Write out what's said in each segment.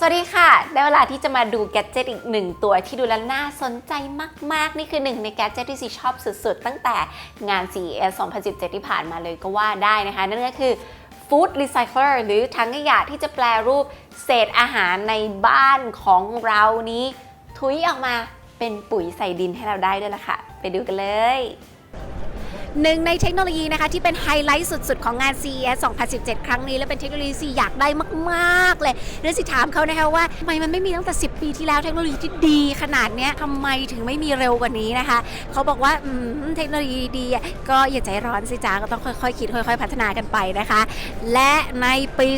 สวัสดีค่ะ ได้เวลาที่จะมาดูแกดเจิตอีกหนึ่งตัวที่ดูแล้วน่าสนใจมาก ๆ นี่คือหนึ่งในแกดเจิตที่ซีชอบสุด ๆ ตั้งแต่งาน CES 2017 ที่ผ่านมาเลยก็ว่าได้นะคะ นั่นก็คือ Food Recycler หรือถังขยะที่จะแปลรูปเศษอาหารในบ้านของเรานี้ ทุยออกมาเป็นปุ๋ยใส่ดินให้เราได้ด้วยล่ะค่ะ ไปดูกันเลย หนึ่งในเทคโนโลยีนะคะที่เป็นไฮไลท์สุด ๆ ของงาน CES 2017 ครั้งนี้ และเป็นเทคโนโลยีที่อยากได้มาก ๆ เลยแล้วสิถามเขานะคะว่าทำไมมันไม่มีตั้งแต่ 10 ปีที่แล้วเทคโนโลยีที่ดีขนาดนี้ทำไมถึงไม่มีเร็วกว่านี้นะคะ เขาบอกว่าเทคโนโลยีดีก็อย่าใจร้อนสิจ้าก็ต้องค่อย ๆ คิดค่อย ๆ พัฒนากันไปนะคะ และในปี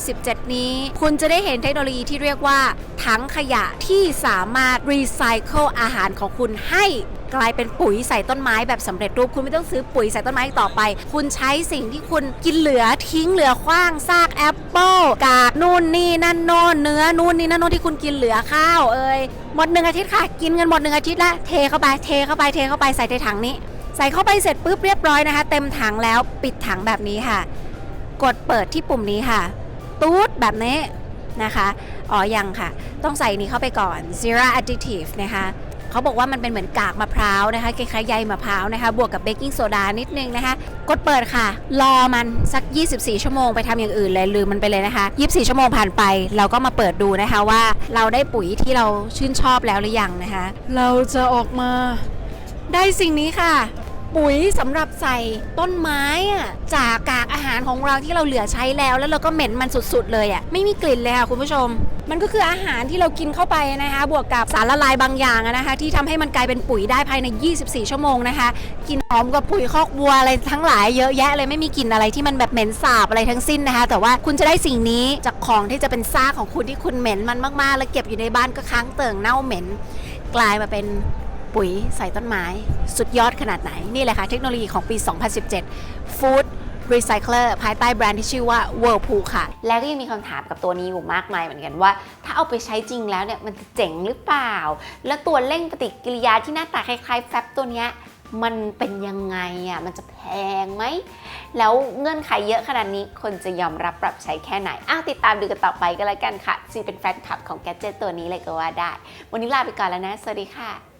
2017 นี้ คุณจะได้เห็นเทคโนโลยีที่เรียกว่าถังขยะที่สามารถรีไซเคิลอาหารของคุณให้ กลายเป็นปุ๋ยใส่ต้นไม้แบบสำเร็จรูปคุณไม่ต้องซื้อปุ๋ยใส่ต้นไม้อีกต่อไป คุณใช้สิ่งที่คุณกินเหลือทิ้งเหลือขว้างซากแอปเปิลกากนู่นนี่นั่นโน่นเนื้อนู่นนี่นั่นโน่นที่คุณกินเหลือข้าวเอ่ยหมดหนึ่งอาทิตย์ค่ะ กินกันหมดหนึ่งอาทิตย์ละเทเข้าไปเทเข้าไปเทเข้าไปใส่ในถังนี้ ใส่เข้าไปเสร็จปุ๊บเรียบร้อยนะคะ เต็มถังแล้วปิดถังแบบนี้ค่ะ กดเปิดที่ปุ่มนี้ค่ะตูดแบบนี้นะคะ อ๋อยังค่ะ ต้องใส่นี้เข้าไปก่อน zero additive นะคะ เขาบอกว่ามันเป็นเหมือนกากมะพร้าวนะคะคล้ายๆใยมะพร้าวนะคะ บวกกับเบกกิ้งโซดานิดนึงนะคะ กดเปิดค่ะ รอมันสัก 24 ชั่วโมงไปทำอย่างอื่นเลยลืมมันไปเลยนะคะ 24 ชั่วโมงผ่านไป เราก็มาเปิดดูนะคะว่าเราได้ปุ๋ยที่เราชื่นชอบแล้วหรือยังนะคะ เราจะออกมาได้สิ่งนี้ค่ะปุ๋ยสำหรับใส่ต้นไม้อะจากกากอาหารของเราที่เราเหลือใช้แล้ว แล้วเราก็เหม็นมันสุดๆเลยอะไม่มีกลิ่นเลยค่ะคุณผู้ชม มันก็คืออาหารที่เรากินเข้าไปนะคะ บวกกับสารละลายบางอย่างนะคะ ที่ทำให้มันกลายเป็นปุ๋ยได้ภายใน 24 ชั่วโมงนะคะกลินหอมกว่าปุ๋ยคอกวัวอะไรทั้งหลายเยอะแยะเลยไม่มีกลิ่นอะไรที่มันแบบเหม็นสาบอะไรทั้งสิ้นนะคะ แต่ว่าคุณจะได้สิ่งนี้จากของที่จะเป็นซากของคุณที่คุณเหม็นมันมากๆ แล้วเก็บอยู่ในบ้านก็ค้างเติ่งเน่าเหม็น กลายมาเป็นปุ๋ยใส่ต้นไม้ สุดยอดขนาดไหน นี่แหละค่ะ เทคโนโลยีของปี 2017 Food Recycler ภายใต้แบรนด์ที่ชื่อว่า Whirlpool ค่ะ แล้วก็ยังมีคำถามกับตัวนี้อยู่มากมายเหมือนกันว่า ถ้าเอาไปใช้จริงแล้วเนี่ยมันจะเจ๋งหรือเปล่า แล้วตัวเร่งปฏิกิริยาที่หน้าตาคล้ายๆแฟบตัวเนี้ยมันเป็นยังไงอะ มันจะแพงไหม แล้วเงื่อนไขเยอะขนาดนี้ คนจะยอมรับปรับใช้แค่ไหน อ้าวติดตามดูกันต่อไปก็แล้วกันค่ะซีเป็นแฟนคลับของแกดเจตตัวนี้เลยก็ว่าได้ วันนี้ลาไปก่อนแล้วนะ สวัสดีค่ะ